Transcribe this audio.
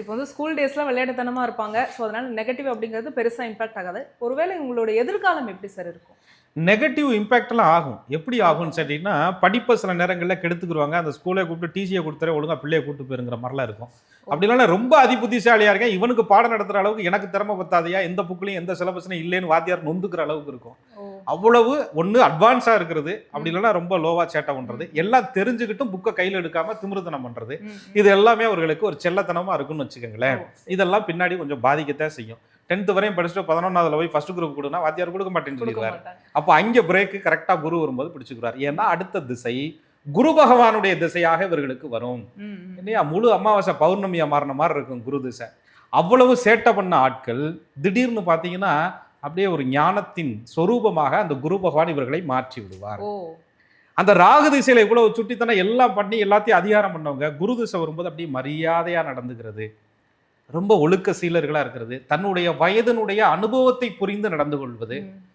இப்போ வந்து ஸ்கூல் டேஸில் விளையாட்டுத்தனமாக இருப்பாங்க. ஸோ அதனால் நெகட்டிவ் அப்படிங்கிறது பெருசாக இம்பாக்ட் ஆகாது. ஒருவேளை உங்களோட எதிர்காலம் எப்படி சார் இருக்கும்? நெகட்டிவ் இம்பேக்ட்லாம் ஆகும். எப்படி ஆகும்னு சொல்லிட்டீங்கன்னா படிப்பை சில நேரங்களில் கெடுத்துக்குருவாங்க. அந்த ஸ்கூலை கூப்பிட்டு டிசியை கொடுத்துற ஒழுங்கா பிள்ளையை கூப்பிட்டு போயிருங்கிற மாதிரிலாம் இருக்கும். அப்படிலாம் நான் ரொம்ப அதிபுத்திசாலியா இருக்கேன். இவனுக்கு பாடம் நடத்துற அளவுக்கு எனக்கு திறமை பத்தாதையா? எந்த புக்லையும் எந்த சிலபஸ்லையும் இல்லைன்னு வாத்தியார் நொந்துக்கிற அளவுக்கு இருக்கும். அவ்வளவு ஒன்று அட்வான்ஸாக இருக்கிறது. அப்படி இல்லைன்னா ரொம்ப லோவா சேட்டை பண்ணுறது எல்லாம் தெரிஞ்சுக்கிட்டும் புக்கை கையில் எடுக்காம திமிருத்தனம் பண்ணுறது இது எல்லாமே அவர்களுக்கு ஒரு செல்லத்தனமா இருக்குன்னு வச்சுக்கோங்களேன். இதெல்லாம் பின்னாடி கொஞ்சம் பாதிக்கத்தான் செய்யும். டென்த் வரையும் படிச்சுட்டு பதினொன்றாவதுல போய் ஃபர்ஸ்ட் குரூப் கொடுனா வாத்தியார் கொடுக்க மாட்டேன்னு சொல்லிடுவார். அப்போ அங்கே பிரேக்கு கரெக்டாக குரு வரும்போது பிடிச்சுக்கிறார் ஏன்னா அடுத்த திசை குரு பகவானுடைய திசையாக இவர்களுக்கு வரும். இல்லையா? முழு அமாவாசை பௌர்ணமியா மாறின மாதிரி இருக்கும் குரு திசை. அவ்வளவு சேட்டை பண்ண ஆட்கள் திடீர்னு பார்த்தீங்கன்னா அப்படியே ஒரு ஞானத்தின் சொரூபமாக அந்த குரு பகவான் இவர்களை மாற்றி விடுவார். அந்த ராகு திசையில இவ்வளவு சுட்டித்தனம் எல்லாம் பண்ணி எல்லாத்தையும் அதிகாரம் பண்ணவங்க குரு திசை வரும்போது அப்படியே மரியாதையா நடந்துக்கிறது. ரொம்ப ஒழுக்க சீலர்களா இருக்கிறது. தன்னுடைய வயதினுடைய அனுபவத்தை புரிந்து நடந்து கொள்வது.